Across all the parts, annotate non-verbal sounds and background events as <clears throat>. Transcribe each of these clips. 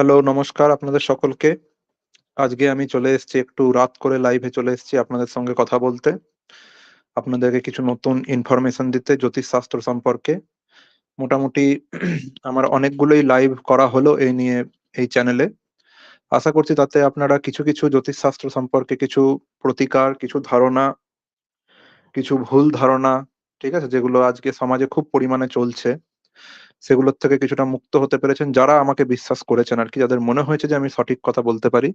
Hello, নমস্কার আপনাদের সকলকে। আজকে আমি চলে এসেছি একটু রাত করে লাইভে চলে এসেছি আপনাদের সঙ্গে কথা বলতে। আপনাদেরকে কিছু নতুন ইনফরমেশন দিতে জ্যোতিষ জ্যোতিষশাস্ত্র সম্পর্কে। মোটামুটি আমার অনেকগুলোই লাইভ করা হলো এই নিয়ে এই চ্যানেলে। আশা করছি তাতে আপনারা কিছু, কিছু জ্যোতিষশাস্ত্র সম্পর্কে কিছু প্রতিকার, কিছু ধারণা, কিছু ভুল ধারণা, ঠিক আছে? যেগুলো আজকে সমাজে খুব পরিমাণে চলছে। সেগুলোর থেকে কিছুটা মুক্ত হতে পেরেছেন যারা আমাকে বিশ্বাস করেছেন আর কি যাদের মনে হয়েছে যে আমি সঠিক কথা বলতে পারি,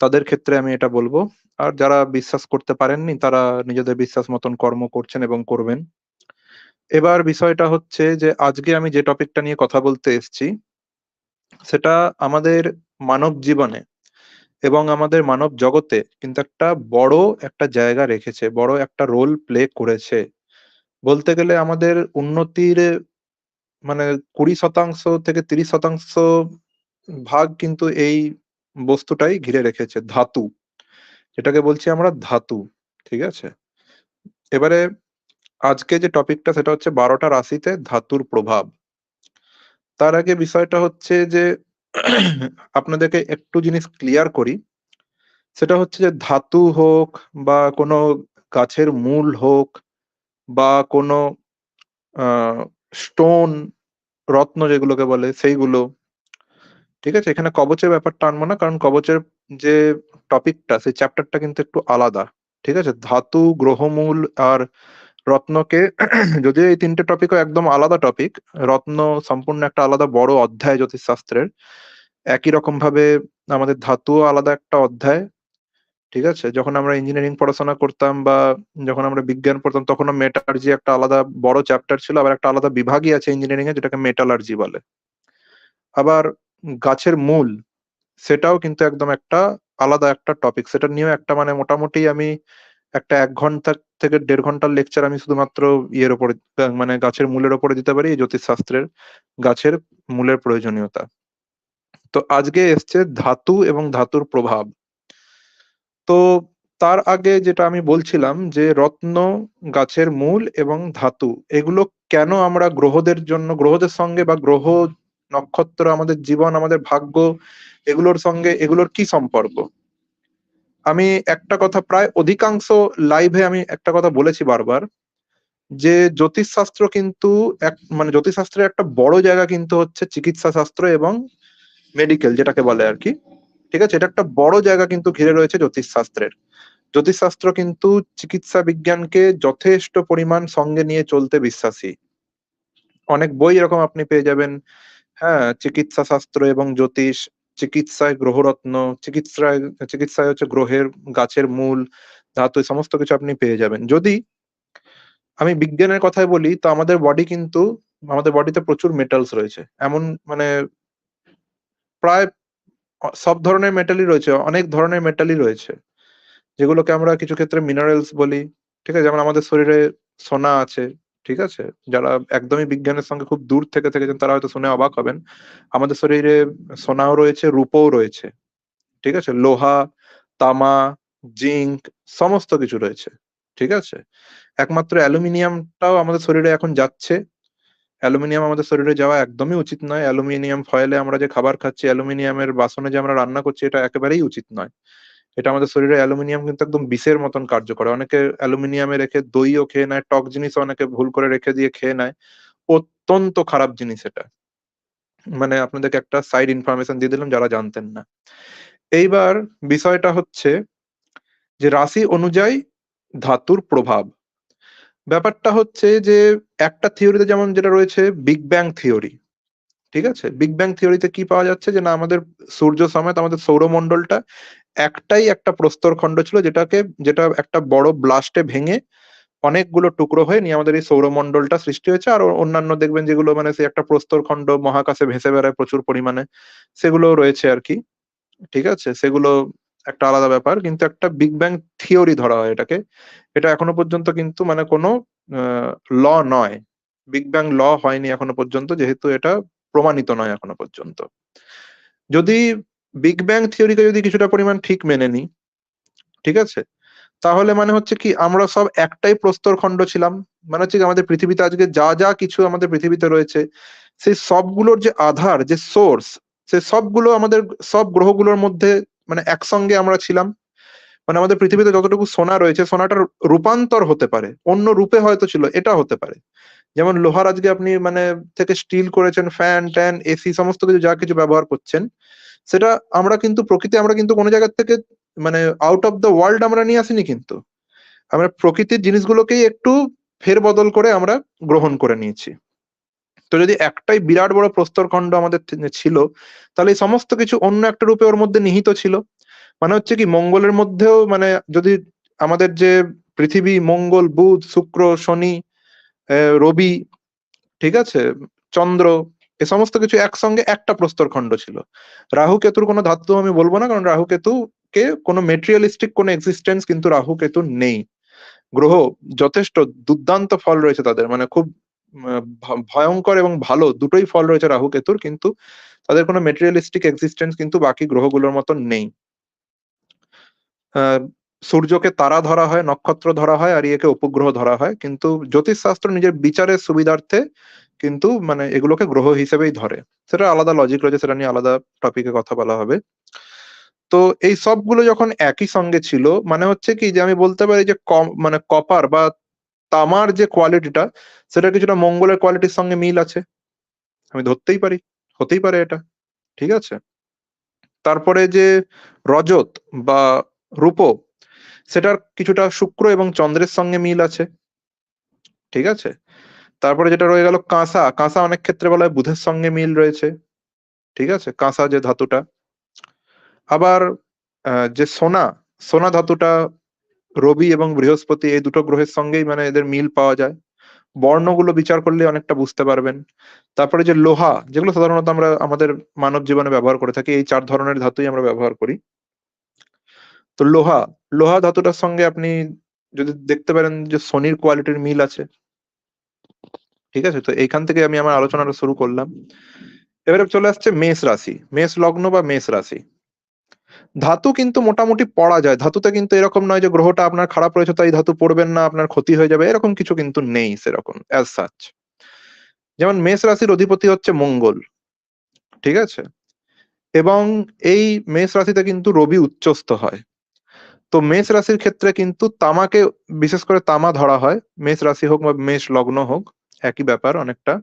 তাদের ক্ষেত্রে আমি এটা বলব আর যারা বিশ্বাস করতে পারেননি তারা নিজেদের বিশ্বাস মতন কর্ম করছেন এবং করবেন। এবার বিষয়টা হচ্ছে যে আজকে আমি যে টপিকটা নিয়ে কথা বলতে এসছি, সেটা আমাদের মানব জীবনে এবং আমাদের মানব জগতে কিন্তু একটা বড় একটা জায়গা রেখেছে, বড় একটা রোল প্লে করেছে। বলতে গেলে আমাদের উন্নতির মানে ২০% থেকে ৩০% ভাগ কিন্তু এই বস্তুটাই ঘিরে রেখেছে, ধাতু। যেটাকে বলছি আমরা ধাতু, ঠিক আছে? এবারে আজকে যে টপিকটা সেটা হচ্ছে বারোটা রাশিতে ধাতুর প্রভাব। তার আগে বিষয়টা হচ্ছে যে <clears throat> আপনাদেরকে একটু জিনিস ক্লিয়ার করি। সেটা হচ্ছে যে ধাতু হোক বা কোনো গাছের মূল হোক বা কোনো স্টোন, রত্ন যেগুলোকে বলে সেইগুলো। ঠিক আছে? এখানে কবচের ব্যাপারটা আনব না। কারণ কবচের যে টপিকটা সেই চ্যাপ্টারটা কিন্তু একটু আলাদা। ঠিক আছে? ধাতু, গ্রহমূল আর রত্নকে <clears throat> যদিও এই তিনটে টপিকও একদম আলাদা টপিক। রত্ন সম্পূর্ণ একটা আলাদা বড় অধ্যায় জ্যোতিষশাস্ত্রের। একই রকমভাবে আমাদের ধাতুও আলাদা একটা অধ্যায়। ঠিক আছে? যখন আমরা ইঞ্জিনিয়ারিং পড়াশোনা করতাম বা যখন আমরা বিজ্ঞান পড়তাম তখনও মেটালার্জি একটা আলাদা বড় চ্যাপ্টার ছিল। আবার একটা আলাদা বিভাগই আছে ইঞ্জিনিয়ারিং এ, যেটাকে মেটালার্জি বলে। আবার গাছের মূল, সেটাও কিন্তু একদম একটা আলাদা একটা টপিক। সেটা নিয়েও একটা মানে মোটামুটি আমি একটা এক ঘণ্টা থেকে দেড় ঘণ্টার লেকচার আমি শুধুমাত্র ইয়ের উপরে মানে গাছের মূলের উপরে দিতে পারি জ্যোতিষশাস্ত্রের গাছের মূলের প্রয়োজনীয়তা। তো আজকে এসছে ধাতু এবং ধাতুর প্রভাব। তো তার আগে যেটা আমি বলছিলাম যে রত্ন, গাছের মূল এবং ধাতু এগুলো কেন আমরা গ্রহদের জন্য গ্রহদের সঙ্গে বা গ্রহ, নক্ষত্র, আমাদের জীবন, আমাদের ভাগ্য এগুলোর সঙ্গে এগুলোর কি সম্পর্ক? আমি একটা কথা প্রায় অধিকাংশ লাইভে আমি একটা কথা বলেছি বারবার যে জ্যোতিষশাস্ত্র কিন্তু এক মানে জ্যোতিষশাস্ত্রের একটা বড় জায়গা কিন্তু হচ্ছে চিকিৎসা শাস্ত্র এবং মেডিকেল যেটাকে বলে আরকি। ঠিক আছে? এটা একটা বড় জায়গা কিন্তু ঘিরে রয়েছে জ্যোতিষশাস্ত্রের। জ্যোতিষশাস্ত্র কিন্তু চিকিৎসা বিজ্ঞানকে যথেষ্ট পরিমাণ সঙ্গে নিয়ে চলতে বিশ্বাসী। অনেক বই এরকম আপনি পেয়ে যাবেন, হ্যাঁ? চিকিৎসা শাস্ত্র এবং জ্যোতিষ, চিকিৎসায় গ্রহরত্ন, চিকিৎসায় চিকিৎসায় হচ্ছে গ্রহের, গাছের মূল, ধাতু সমস্ত কিছু আপনি পেয়ে যাবেন। যদি আমি বিজ্ঞানের কথাই বলি তো আমাদের বডি কিন্তু আমাদের বডিতে প্রচুর মেটালস রয়েছে। এমন মানে প্রায় সব ধরনের মেটালই রয়েছে, অনেক ধরনের মেটালই রয়েছে। যেগুলোকে আমরা কিছু ক্ষেত্রে মিনারেলস বলি। ঠিক আছে? যেমন আমাদের শরীরে সোনা আছে। ঠিক আছে? যারা একদমই বিজ্ঞানের সঙ্গে খুব দূর থেকে থেকেছেন তারা হয়তো শুনে অবাক হবেন। আমাদের শরীরে সোনাও রয়েছে, রূপোও রয়েছে। ঠিক আছে? লোহা, তামা, জিঙ্ক সমস্ত কিছু রয়েছে। ঠিক আছে? একমাত্র অ্যালুমিনিয়ামটাও আমাদের শরীরে এখন যাচ্ছে। অ্যালুমিনিয়াম আমাদের শরীরে যাওয়া একদমই উচিত নয়। অ্যালুমিনিয়াম ফয়েলে আমরা যে খাবার খাচ্ছি, অ্যালুমিনিয়ামের বাসনে যে আমরা রান্না করছি এটা একেবারেই উচিত নয়। এটা আমাদের শরীরে অ্যালুমিনিয়াম কিন্তু একদম বিষের মতন কার্য করে। অনেকে অ্যালুমিনিয়ামে রেখে দইও খেয়ে নেয়, টক জিনিসও অনেকে ভুল করে রেখে দিয়ে খেয়ে নেয়। অত্যন্ত খারাপ জিনিস এটা। মানে আপনাদেরকে একটা সাইড ইনফরমেশন দিয়ে দিলাম যারা জানতেন না। এইবার বিষয়টা হচ্ছে যে রাশি অনুযায়ী ধাতুর প্রভাব। ব্যাপারটা হচ্ছে যে একটা থিওরিতে যেমন যেটা রয়েছে বিগ ব্যাং থিওরি। ঠিক আছে? বিগ ব্যাং থিওরিতে কি পাওয়া যাচ্ছে যে না, আমাদের সূর্য সমেত আমাদের সৌরমণ্ডলটা একটাই একটা প্রস্তর প্রস্তরখণ্ড ছিল যেটাকে, যেটা একটা বড় ব্লাস্টে ভেঙে অনেকগুলো টুকরো হয়ে নিয়ে আমাদের এই সৌরমণ্ডলটা সৃষ্টি হয়েছে। আর অন্যান্য দেখবেন যেগুলো মানে সে একটা প্রস্তর প্রস্তরখণ্ড মহাকাশে ভেসে বেড়ায় প্রচুর পরিমাণে সেগুলোও রয়েছে আর কি, ঠিক আছে? সেগুলো একটা আলাদা ব্যাপার। কিন্তু একটা বিগ ব্যাং থিওরি ধরা হয় এটাকে। এটা এখনও পর্যন্ত কিন্তু মানে কোনো ল নয়। বিগ ব্যাং ল হয়নি এখনও পর্যন্ত যেহেতু এটা প্রমাণিত নয় এখনও পর্যন্ত। যদি বিগ ব্যাং থিওরিকে যদি কিছুটা পরিমাণ ঠিক মেনে নিই, ঠিক আছে? তাহলে মানে হচ্ছে কি আমরা সব একটাই প্রস্তর প্রস্তরখণ্ড ছিলাম। মানে হচ্ছে আমাদের পৃথিবীতে আজকে যা, যা কিছু আমাদের পৃথিবীতে রয়েছে সেই সবগুলোর যে আধার যে সোর্স সে সবগুলো আমাদের সব গ্রহগুলোর মধ্যে মানে একসঙ্গে আমরা ছিলাম। মানে আমাদের পৃথিবীতে যতটুকু সোনা রয়েছে, সোনাটার রূপান্তর হতে পারে। অন্য রূপে হয়তো ছিল, এটা হতে পারে। যেমন লোহার আজকে আপনি মানে থেকে স্টিল করেছেন, ফ্যান, ট্যান, এসি, সমস্ত কিছু, যা কিছু ব্যবহার করছেন, সেটা আমরা কিন্তু প্রকৃতি, আমরা কিন্তু কোনো জায়গা থেকে মানে আউট অফ দ্য ওয়ার্ল্ড আমরা নিয়ে আসিনি কিন্তু। আমরা প্রকৃতির জিনিসগুলোকেই একটু ফেরবদল করে আমরা গ্রহণ করে নিয়েছি। তো যদি একটাই বিরাট বড় প্রস্তরখণ্ড আমাদের ছিল, তাহলে সমস্ত কিছু অন্য একটা রূপে ওর মধ্যে নিহিত ছিল। মানে হচ্ছে কি, মঙ্গলের মধ্যেও মানে যদি আমাদের যে পৃথিবী, মঙ্গল, বুধ, শুক্র, শনি রবি, ঠিক আছে, চন্দ্র, এ সমস্ত কিছু একসঙ্গে একটা প্রস্তরখণ্ড ছিল। রাহু কেতুর কোনো ধাতু আমি বলব না, কারণ রাহু কেতু কে কোনো মেটেরিয়ালিস্টিক কোনো এক্সিস্টেন্স কিন্তু রাহু কেতু নেই। গ্রহ যথেষ্ট দুর্দান্ত ফল রয়েছে তাদের মানে খুব ভয়ঙ্কর এবং ভালো, দুটোই ফল রয়েছে রাহু কেতুর, কিন্তু তাদের কোনো মেটেরিয়ালিস্টিক এক্সিস্টেন্স কিন্তু বাকি গ্রহগুলোর মতন নেই। সূর্যকে তারা ধরা হয়, নক্ষত্র ধরা হয়, আর ইয়েকে উপগ্রহ ধরা হয়, কিন্তু জ্যোতিষশাস্ত্র নিজের বিচারের সুবিধার্থে কিন্তু মানে এগুলোকে গ্রহ হিসেবেই ধরে। সেটা আলাদা লজিক রয়েছে, সেটা নিয়ে আলাদা টপিকে কথা বলা হবে। তো এই সবগুলো যখন একই সঙ্গে ছিল মানে হচ্ছে কি যে আমি বলতে পারি যে কম মানে কপার বা তামার যে কোয়ালিটিটা সেটা কিছুটা মঙ্গলের কোয়ালিটির সঙ্গে মিল আছে। আমি ধরতেই পারি, হতেই পারে এটা, ঠিক আছে? তারপরে যে রজত বা রূপো, সেটার কিছুটা শুক্র এবং চন্দ্রের সঙ্গে মিল আছে, ঠিক আছে? তারপরে যেটা রয়ে গেল কাঁসা কাঁসা অনেক ক্ষেত্রে বলা হয় বুধের সঙ্গে মিল রয়েছে, ঠিক আছে? কাঁসা যে ধাতুটা। আবার যে সোনা সোনা ধাতুটা রবি এবং বৃহস্পতি এই দুটো গ্রহের সঙ্গেই মানে এদের মিল পাওয়া যায়। বর্ণগুলো বিচার করলে অনেকটা বুঝতে পারবেন। তারপরে যে লোহা, যেগুলো সাধারণত আমরা আমাদের মানব জীবনে ব্যবহার করে থাকি, এই চার ধরনের ধাতুই আমরা ব্যবহার করি। তো লোহা লোহা ধাতুটার সঙ্গে আপনি যদি দেখতে পারেন যে শনির কোয়ালিটির মিল আছে, ঠিক আছে? তো এইখান থেকে আমি আমার আলোচনাটা শুরু করলাম। এবারে চলে আসছে মেষ রাশি, মেষ লগ্ন বা মেষ রাশি। ধাতু কিন্তু মোটামুটি পড়া যায়। ধাতুতে কিন্তু এরকম নয় যে গ্রহটা আপনার খারাপ রয়েছে, তাই ধাতু পড়বেন না, আপনার ক্ষতি হয়ে যাবে, এরকম কিছু কিন্তু নেই সেরকম অ্যাজ সাচ যেমন মেষ রাশির অধিপতি হচ্ছে মঙ্গল, ঠিক আছে? এবং এই মেষ রাশিতে কিন্তু রবি উচ্চস্থ হয়। তো মেষ রাশির ক্ষেত্রে কিন্তু তামাকে, বিশেষ করে তামা ধরা হয়, মেষ রাশি হোক বা মেষ লগ্ন হোক, একই ব্যাপার অনেকটা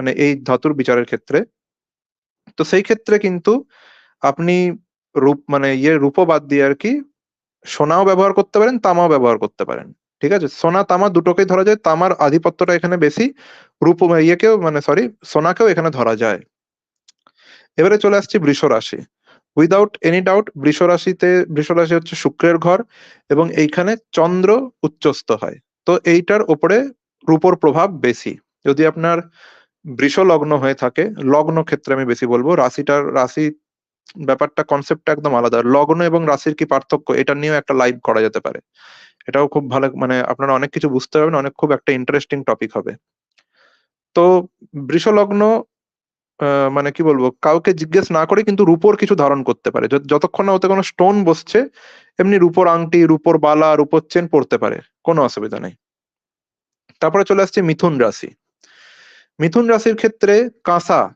মানে এই ধাতুর বিচারের ক্ষেত্রে। তো সেই ক্ষেত্রে কিন্তু আপনি রূপ মানে ইয়ে রূপো বাদ দিয়ে আর কি, সোনাও ব্যবহার করতে পারেন, তামাও ব্যবহার করতে পারেন, ঠিক আছে? সোনা, তামা দুটোকেই ধরা যায়, তামার আধিপত্যটা এখানে বেশি, রূপ ইয়েকেও মানে সরি সোনাকেও এখানে ধরা যায়। এবারে চলে আসছি বৃষ রাশি। উইদাউট এনি ডাউট বৃষ রাশিতে, বৃষ রাশি হচ্ছে শুক্রের ঘর এবং এইখানে চন্দ্র উচ্চস্থ হয়। তো এইটার ওপরে রূপর প্রভাব বেশি। যদি আপনার বৃষ লগ্ন হয়ে থাকে, লগ্ন ক্ষেত্রে আমি বেশি বলব, রাশিটার, রাশি ব্যাপারটা কনসেপ্টটা একদম আলাদা। লগ্ন এবং রাশির কি পার্থক্য এটা নিয়েও একটা লাইভ করা যেতে পারে। এটাও খুব ভালো মানে আপনারা অনেক কিছু বুঝতে পারবেন অনেক খুব একটা ইন্টারেস্টিং টপিক হবে। তো বৃষ লগ্ন আহ, মানে কি বলব কাউকে জিজ্ঞেস না করে কিন্তু রূপোর কিছু ধারণ করতে পারে। যতক্ষণ না ওতে কোনো স্টোন বসছে এমনি রূপোর আংটি রূপোর বালা রূপোর চেন পড়তে পারে কোনো অসুবিধা নেই। তারপরে চলে আসছে মিথুন রাশি। মিথুন রাশির ক্ষেত্রে কাঁসা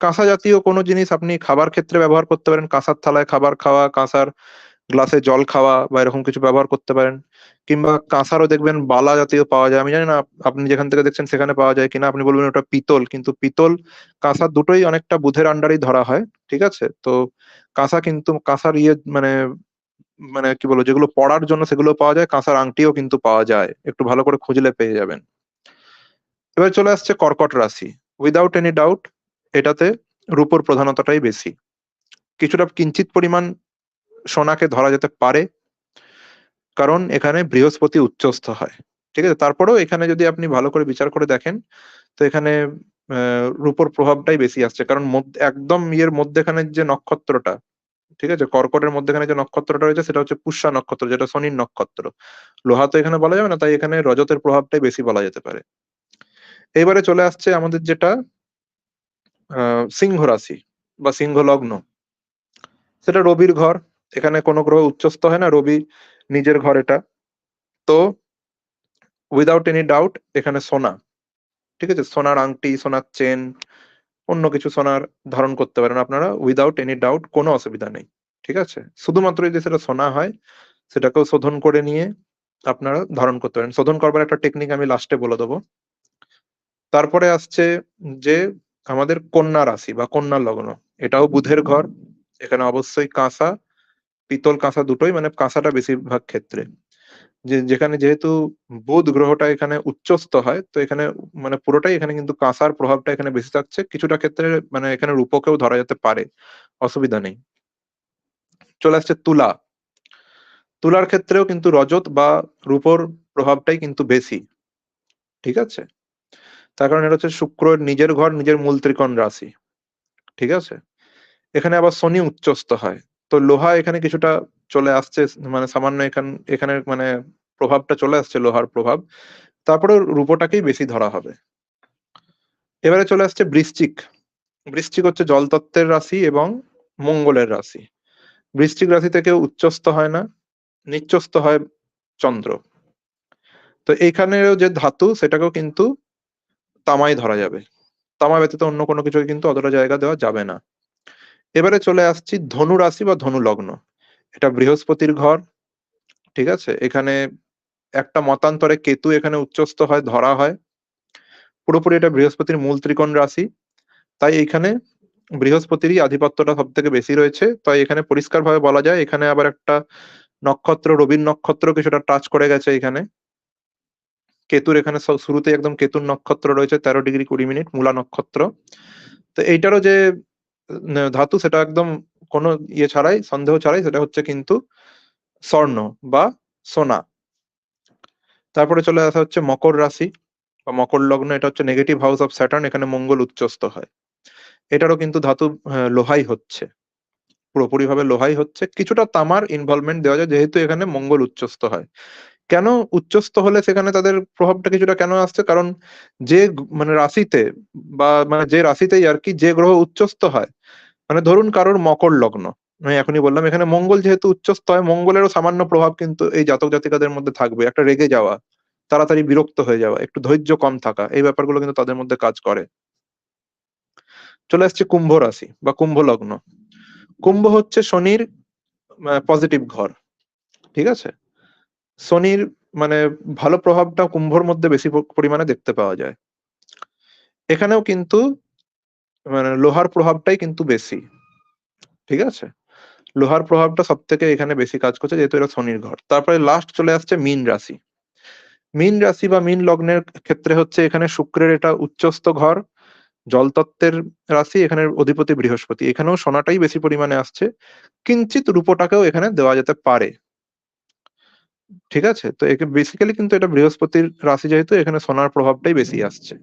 কাঁসা জাতীয় কোনো জিনিস আপনি খাবার ক্ষেত্রে ব্যবহার করতে পারেন। কাঁসার থালায় খাবার খাওয়া, কাঁসার গ্লাসে জল খাওয়া বা এরকম কিছু ব্যবহার করতে পারেন। কিংবা কাঁসারও দেখবেন বালা জাতীয় পাওয়া যায়। আমি জানি না, আপনি যেখান থেকে দেখছেন সেখানে পাওয়া যায় কিনা। আপনি বলবেন ওটা পিতল, কিন্তু পিতল কাঁসার দুটোই অনেকটা বুধের আন্ডারেই ধরা হয়, ঠিক আছে? তো কাঁসা কিন্তু, কাঁসার ইয়ে মানে মানে কি বলব, যেগুলো পড়ার জন্য সেগুলো পাওয়া যায়, কাঁসার আংটিও কিন্তু পাওয়া যায়। একটু ভালো করে খুঁজলে পেয়ে যাবেন। এবার চলে আসছে কর্কট রাশি। উইদাউট এনি ডাউট এটাতে রূপর প্রধানতাটাই বেশি। কিছুটা কিঞ্চিত পরিমাণ সোনাকে ধরা যেতে পারে, কারণ এখানে বৃহস্পতি উচ্চস্থ হয়। ঠিক আছে? তারপরেও এখানে যদি আপনি ভালো করে বিচার করে দেখেন, তো এখানে রূপর প্রভাবটাই বেশি আসছে। কারণ একদম ইয়ের মধ্যেখানের যে নক্ষত্রটা, ঠিক আছে? কর্কটের মধ্যেখানে যে নক্ষত্রটা রয়েছে, সেটা হচ্ছে পুষ্যা নক্ষত্র, যেটা শনির নক্ষত্র। লোহা তো এখানে বলা যাবে না, তাই এখানে রজতের প্রভাবটাই বেশি বলা যেতে পারে। এবারে চলে আসছে আমাদের যেটা সিংহ রাশি বা সিংহ লগ্ন সেটা রবির ঘর, এখানে কোনো গ্রহ উচ্চস্থ হয় না, রবি নিজের ঘর এটা। তো উইদাউট এনি ডাউট এখানে সোনা, ঠিক আছে? সোনার আংটি, সোনার চেন, অন্য কিছু সোনার ধারণ করতে পারেন আপনারা উইদাউট এনি ডাউট কোনো অসুবিধা নেই, ঠিক আছে? শুধুমাত্র যদি সেটা সোনা হয়, সেটাকেও শোধন করে নিয়ে আপনারা ধারণ করতে পারেন। শোধন করবার একটা টেকনিক আমি লাস্টে বলে দেবো। তারপরে আসছে যে আমাদের কন্যা রাশি বা কন্যা লগ্ন, এটাও বুধের ঘর, এখানে অবশ্যই কাঁসা, পিতল কাঁসা দুটোই মানে কাঁসাটা বেশিরভাগ ক্ষেত্রে। যে, যেখানে যেহেতু বুধ গ্রহটা এখানে উচ্চস্থ হয়, তো এখানে মানে পুরোটাই এখানে কিন্তু কাঁসার প্রভাবটা এখানে বেশি থাকছে, কিছুটা ক্ষেত্রে মানে এখানে রূপকেও ধরা যেতে পারে, অসুবিধা নেই। চলে আসছে তুলা। তুলার ক্ষেত্রেও কিন্তু রজত বা রূপর প্রভাবটাই কিন্তু বেশি, ঠিক আছে? তার কারণ এটা হচ্ছে শুক্র নিজের ঘর, নিজের মূল ত্রিকোণ রাশি। ঠিক আছে? এখানে আবার শনি উচ্চস্থ হয়। তো লোহা এখানে কিছুটা চলে আসছে মানে সামান্য এখান, এখানে মানে প্রভাবটা চলে আসছে লোহার প্রভাব। তারপরে রূপটাকেই বেশি ধরা হবে। এবারে চলে আসছে বৃশ্চিক। বৃশ্চিক হচ্ছে জলতত্ত্বের রাশি এবং মঙ্গলের রাশি। বৃশ্চিক রাশি থেকে উচ্চস্থ হয় না, নিচ্চস্থ হয় চন্দ্র। তো এইখানেও যে ধাতু, সেটাকেও কিন্তু তামাই ধরা যাবে। তামা ব্যতীত অন্য কোনো কিছু কিন্তু অতটা জায়গা দেওয়া যাবে না। এবারে চলে আসছি ধনু রাশি বা ধনু লগ্ন। এটা বৃহস্পতির ঘর, ঠিক আছে? এখানে একটা মতান্তরে কেতু এখানে উচ্চস্থ হয়, ধরা হয়। পুরোপুরি এটা বৃহস্পতির মূল ত্রিকোণ রাশি। তাই এখানে বৃহস্পতিরই আধিপত্যটা সব থেকে বেশি রয়েছে। তাই এখানে পরিষ্কার ভাবে বলা যায়, এখানে আবার একটা নক্ষত্র রবির নক্ষত্র কিছুটা টাচ করে গেছে এখানে। কেতুর এখানে শুরুতে একদম কেতুর নক্ষত্র রয়েছে, তেরো ডিগ্রি কুড়ি মিনিট, মূলা নক্ষত্র। তো এইটারও যে ধাতু সেটা একদম কোনো ইয়ে ছাড়াই, সন্দেহ ছাড়াই, সেটা হচ্ছে কিন্তু স্বর্ণ বা সোনা। তারপরে চলে আসা হচ্ছে মকর রাশি বা মকর লগ্ন, এটা হচ্ছে নেগেটিভ হাউস অফ স্যাটার্ন এখানে মঙ্গল উচ্চস্থ হয়। এটারও কিন্তু ধাতু লোহাই হচ্ছে। পুরোপুরি ভাবে লোহাই হচ্ছে। কিছুটা তামার ইনভলভমেন্ট দেওয়া যায়, যেহেতু এখানে মঙ্গল উচ্চস্থ হয়। কেন উচ্চস্থ হলে সেখানে তাদের প্রভাবটা কিছুটা কেন আসছে? কারণ যে মানে রাশিতে বা মানে যে রাশিতেই আর কি যে গ্রহ উচ্চস্থ হয় মানে ধরুন কারোর মকর লগ্ন, আমি এখনই বললাম, এখানে মঙ্গল যেহেতু উচ্চস্থ হয়, মঙ্গলেরও সামান্য প্রভাব কিন্তু এই জাতক জাতিকাদের মধ্যে থাকবে। একটা রেগে যাওয়া, তাড়াতাড়ি বিরক্ত হয়ে যাওয়া, একটু ধৈর্য কম থাকা, এই ব্যাপারগুলো কিন্তু তাদের মধ্যে কাজ করে। চলে আসছে কুম্ভ রাশি বা কুম্ভ লগ্ন। কুম্ভ হচ্ছে শনির পজিটিভ ঘর, ঠিক আছে? শনির মানে ভালো প্রভাবটা কুম্ভর মধ্যে বেশি পরিমাণে দেখতে পাওয়া যায়। এখানেও কিন্তু মানে লোহার প্রভাবটাই কিন্তু বেশি। ঠিক আছে? লোহার প্রভাবটা সব থেকে এখানে বেশি কাজ করছে যেহেতু এটা শনির ঘর। তারপরে লাস্ট চলে আসছে মিন রাশি। মিন রাশি বা মিন লগ্নের ক্ষেত্রে হচ্ছে এখানে শুক্রের এটা উচ্চস্থ ঘর, জলতত্ত্বের রাশি এখানে অধিপতি বৃহস্পতি। এখানেও সোনাটাই বেশি পরিমাণে আসছে। কিঞ্চিত রূপটাকেও এখানে দেওয়া যেতে পারে। ঠিক আছে? তো একে বেসিক্যালি কিন্তু এটা বৃহস্পতির রাশি যেহেতু এখানে সোনার প্রভাবটাই বেশি আসছে।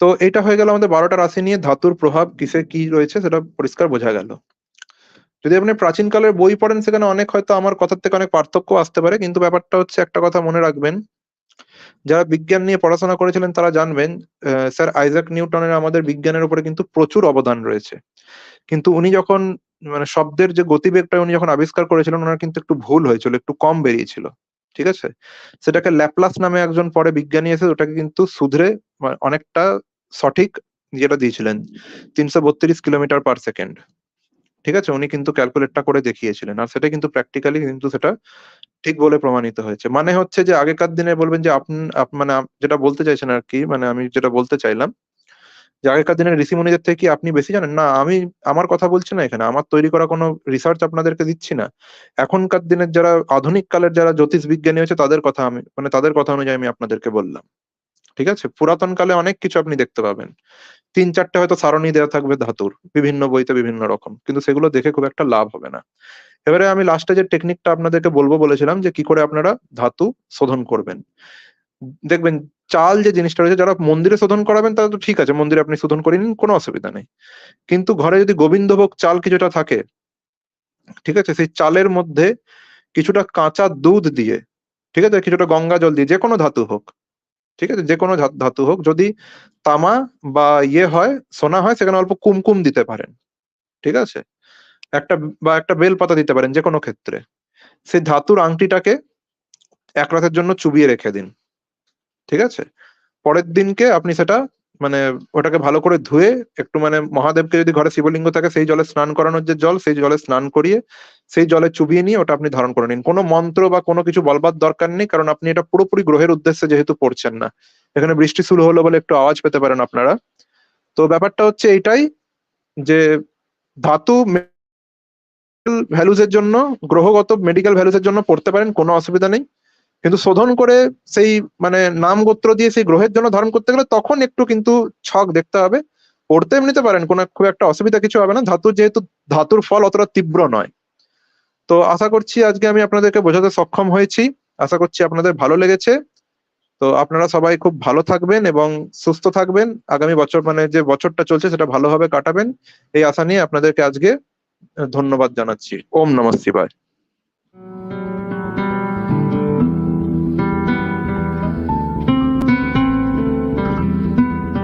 তো এটা হয়ে গেল আমাদের বারোটা রাশি নিয়ে ধাতুর প্রভাব কিসে কি রয়েছে সেটা পরিষ্কার বোঝা গেল। যদি আপনি প্রাচীনকালের বই পড়েন সেখানে অনেক হয়তো আমার কথার থেকে অনেক পার্থক্য আসতে পারে কিন্তু ব্যাপারটা হচ্ছে একটা কথা মনে রাখবেন যারা বিজ্ঞান নিয়ে পড়াশোনা করেছিলেন তারা জানবেন স্যার আইজাক নিউটনের আমাদের বিজ্ঞানের উপরে কিন্তু প্রচুর অবদান রয়েছে। কিন্তু উনি যখন মানে শব্দের যে গতিবেগটা উনি যখন আবিষ্কার করেছিলেন, ওনার কিন্তু একটু ভুল হয়েছিল, একটু কম বেরিয়েছিল, ঠিক আছে? সেটাকে ল্যাপলাস নামে একজন পরে বিজ্ঞানী এসে ওটাকে কিন্তু সুধরে অনেকটা সঠিক যেটা দিয়েছিলেন, তিনশো বত্রিশ কিলোমিটার পার সেকেন্ড, ঠিক আছে? উনি কিন্তু ক্যালকুলেটটা করে দেখিয়েছিলেন, আর সেটা কিন্তু প্র্যাকটিক্যালি কিন্তু সেটা ঠিক বলে প্রমাণিত হয়েছে। মানে হচ্ছে যে আগেকার দিনে বলবেন যে আপনি মানে যেটা বলতে চাইছেন আর কি মানে আমি যেটা বলতে চাইলাম যে আগেকার দিনের ঋষিমুনিদের থেকে আপনি বেশি জানেন? না, আমি আমার কথা বলছি না এখানে। আমার তৈরি করা কোনো রিসার্চ আপনাদেরকে দিচ্ছি না। এখনকার দিনের যারা আধুনিক কালের যারা জ্যোতিষ বিজ্ঞানী হয়েছে, তাদের কথা আমি মানে তাদের কথা অনুযায়ী আমি আপনাদেরকে বললাম। ঠিক আছে? পুরাতন কালে অনেক কিছু আপনি দেখতে পাবেন। তিন চারটে হয়তো সারণী দেওয়া থাকবে ধাতুর, বিভিন্ন বইতে বিভিন্ন রকম। কিন্তু সেগুলো দেখে খুব একটা লাভ হবে না। এবারে আমি লাস্টে যে টেকনিকটা আপনাদেরকে বলব বলেছিলাম যে কি করে আপনারা ধাতু শোধন করবেন। দেখবেন চাল যে জিনিসটা রয়েছে, যারা মন্দিরে শোধন করাবেন তাহলে তো ঠিক আছে, মন্দিরে আপনি শোধন করে নিন, কোনো অসুবিধা নেই। কিন্তু ঘরে যদি গোবিন্দভোগ চাল কিছুটা থাকে, ঠিক আছে, সেই চালের মধ্যে কিছুটা কাঁচা দুধ দিয়ে, ঠিক আছে, কিছুটা গঙ্গা জল দিয়ে যে কোনো ধাতু হোক, ঠিক আছে যে কোনো ধাতু হোক, যদি তামা বা ইয়ে হয়, সোনা হয়, সেখানে অল্প কুমকুম দিতে পারেন, ঠিক আছে, একটা বা একটা বেল পাতা দিতে পারেন যে কোনো ক্ষেত্রে। সেই ধাতুর আংটিটাকে এক রাতের জন্য চুবিয়ে রেখে দিন। ঠিক আছে? পরের দিনকে আপনি সেটা মানে ওটাকে ভালো করে ধুয়ে একটু মানে মহাদেবকে যদি ঘরে শিবলিঙ্গ থাকে, সেই জলে স্নান করানোর যে জল, সেই জলে স্নান করিয়ে সেই জলে চুবিয়ে নিয়ে ওটা আপনি ধারণ করে নিন। কোনো মন্ত্র বা কোনো কিছু বলবার দরকার নেই, কারণ আপনি এটা পুরোপুরি গ্রহের উদ্দেশ্যে যেহেতু পড়ছেন না। এখানে বৃষ্টি শুরু হলো বলে একটু আওয়াজ পেতে পারেন আপনারা। তো ব্যাপারটা হচ্ছে এইটাই যে ধাতু ভ্যালুজের জন্য, গ্রহগত মেডিকেল ভ্যালুজের জন্য পড়তে পারেন, কোনো অসুবিধা নেই। কিন্তু শোধন করে সেই মানে নাম গোত্র দিয়ে সেই গ্রহের জন্য ধারণ করতে গেলে তখন একটু কিন্তু ছক দেখতে হবে। পড়তে এমনিতে পারেন, কোনো খুব একটা অসুবিধা কিছু হবে না। ধাতুর যেহেতু, ধাতুর ফল অতটা তীব্র নয়। তো আশা করছি আজকে আমি আপনাদেরকে বোঝাতে সক্ষম হয়েছি। আশা করছি আপনাদের ভালো লেগেছে। তো আপনারা সবাই খুব ভালো থাকবেন এবং সুস্থ থাকবেন। আগামী বছর মানে যে বছরটা চলছে সেটা ভালোভাবে কাটাবেন। এই আশা নিয়ে আপনাদেরকে আজকে ধন্যবাদ জানাচ্ছি। ওম নমঃ শিবায়।